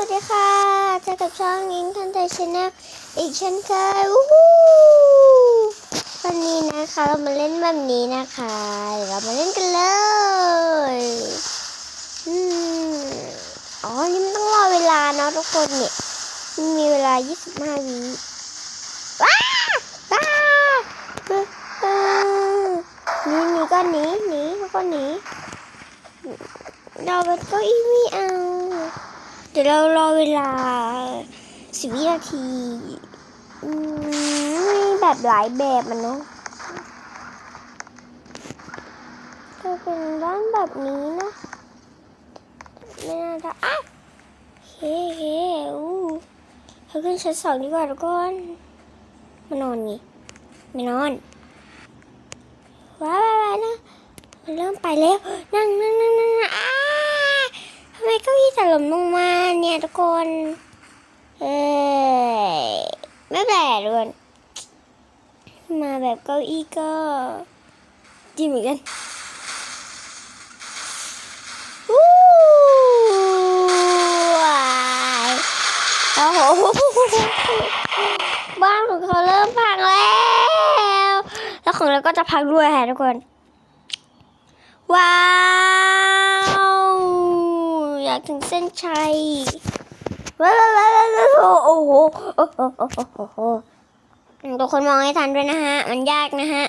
วัสดีค่ะเจอกับช่องยิงทันไทยชแนลอีกเช่นเคยวู้ฮู้วันนี้นะคะเรามาเล่นแบบนี้นะคะเดี๋ยวเรามาเล่นกันเลยอืมอ๋อนี่มันต้องรอเวลาเนาะทุกคนเนี่ยม,มีเวลา 25 วิว้าว้าเอ้อเอ้อหนีหนีก็หนีหนีทุกคนหนีเราไปเก้าอี้ไม่เอา เดี๋ยวเรารอเวลาสิบวินาทีมีแบบหลายแบบมันเนาะก็เป็นบ้านแบบนี้นะไม่น่าจะอะเฮ้เฮ้อู้เขาขึ้นชั้นสองดีกว่าทุกคนมานอนนี่ไม่นอนว้าวว้าวนะมันเริ่มไปแล้ว นั่งนั่งนั่งนั่งอ้า ไมเก้าอี้ถล่มลงมาเนี่ยทุกคนเอ้ยไม่แปลกทุกคนมาแบบเก้าอี้ก็ดีเหมือนกันวู้ว้ายโอ้โหบ้านของเขาเริ่มพังแล้ว แล้วของเราก็จะพังด้วยค่ะทุกคน ว้าว อยากถึงเส้นชัยว้าวว้าวโอ้โหทุกคนมองให้ทันด้วยนะฮะ มันยากนะฮะ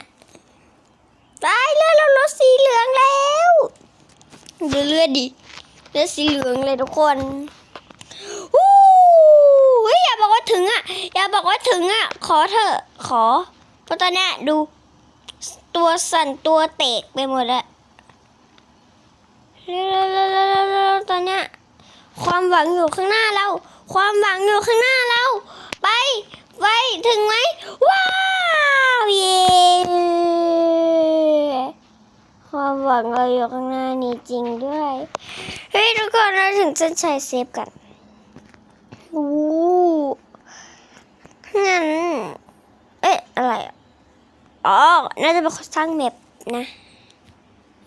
ได้เลือดเราลดสีเหลืองแล้วดูเลือดดิเลือดสีเหลืองเลยทุกคนวู้อย่าบอกว่าถึงอะ อย่าบอกว่าถึงอะ ขอเถอะ ขอเพราะตอนนี้ดู ตัวสั่นตัวเตกไปหมดแล้ว เร็วๆๆๆตอนเนี้ยความหวังอยู่ข้างหน้าเรา ความหวังอยู่ข้างหน้าเรา ไป ไป ถึงไหม ว้าว เย้ความหวังเราอยู่ข้างหน้านี่จริงด้วย เฮ้ย ทุกคนเราถึงเส้นชัยเซฟกันอู้งั้น เอ๊ะ อะไร อ๋อ น่าจะเป็นคนสร้างแมปนะ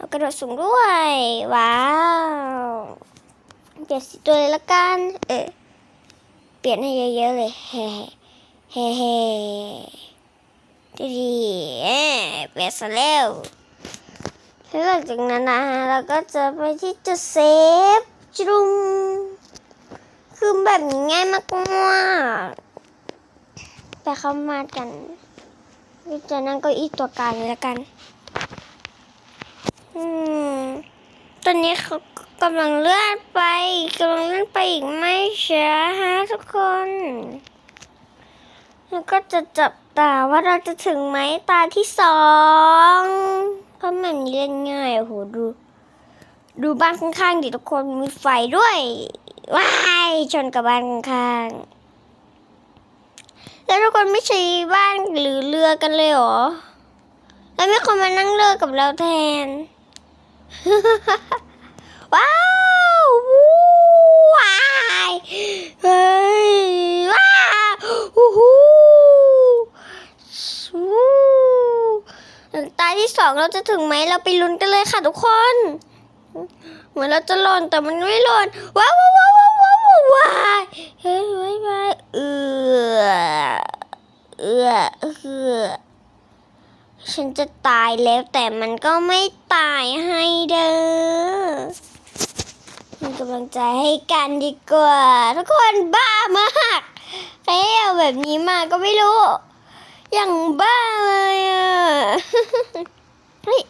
เอากระโดดสูงด้วย ว้าวเปลี่ยนสีตัวเลยละกัน เออ เปลี่ยนให้เยอะๆเลยเฮ้เฮ้เฮ้ดีดีเอ้ยเปลี่ยนซะแล้วแล้วหลังจากนั้นนะเราก็จะไปที่จุดเซฟจุมคือแบบนี้ง่ายมากๆไปเข้ามากันจะนั่งเก็อีตัวกลางเลยละกัน อืม ตอนนี้เขากำลังเลื่อนไปกำลังเลื่อนไปอีกไม่ช้าฮะทุกคนแล้วก็จะจับตาว่าเราจะถึงไหมตาที่สองเพราะมันเล่นง่ายโอ้โหดู ดูบ้านข้างๆดิทุกคนมีไฟด้วยว้ายชนกับบ้านข้างๆแล้วทุกคนไม่ใช่บ้านหรือเรือกันเลยเหรอแล้วไม่คนมานั่งเรือกับเราแทน ว้าวว้ายเฮ้ยว้าวฮู้ตาที่สองเราจะถึงไหมเราไปลุ้นกันเลยค่ะทุกคน เหมือนเราจะหล่นแต่มันไม่หล่นว้าวว้าวว้าวว้าวว้าวว้าวว้ายเฮ้ยว้ายว้ายเอือเอือเอือ ฉันจะตายแล้วแต่มันก็ไม่ตายให้เด้อมีกำลังใจให้กันดีกว่า ทุกคนบ้ามากใครเอาแบบนี้มาก็ไม่รู้ อย่างบ้าเลยอะเฮ้ย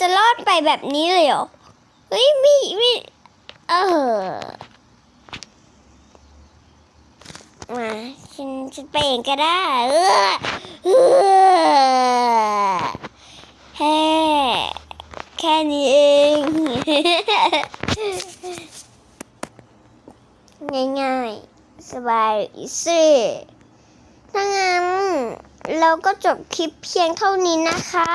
จะรอดไปแบบนี้เลยเหรอเฮ้ยมีมีเออมาฉันฉันไปเองก็ได้เออแฮ่แค่ นี้เอง ง่ายๆ สบายสิถ้างั้นเราก็จบคลิปเพียงเท่านี้นะคะ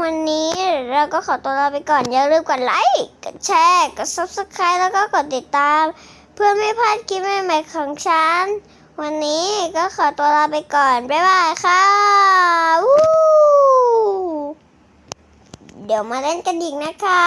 วันนี้เราก็ขอตัวลาไปก่อน อย่าลืมกดไลค์ กดแชร์ กด subscribe แล้วก็กดติดตาม เพื่อไม่พลาดคลิปใหม่ๆของฉัน วันนี้ก็ขอตัวลาไปก่อน บ๊ายบายค่ะ เดี๋ยวมาเล่นกันอีกนะคะ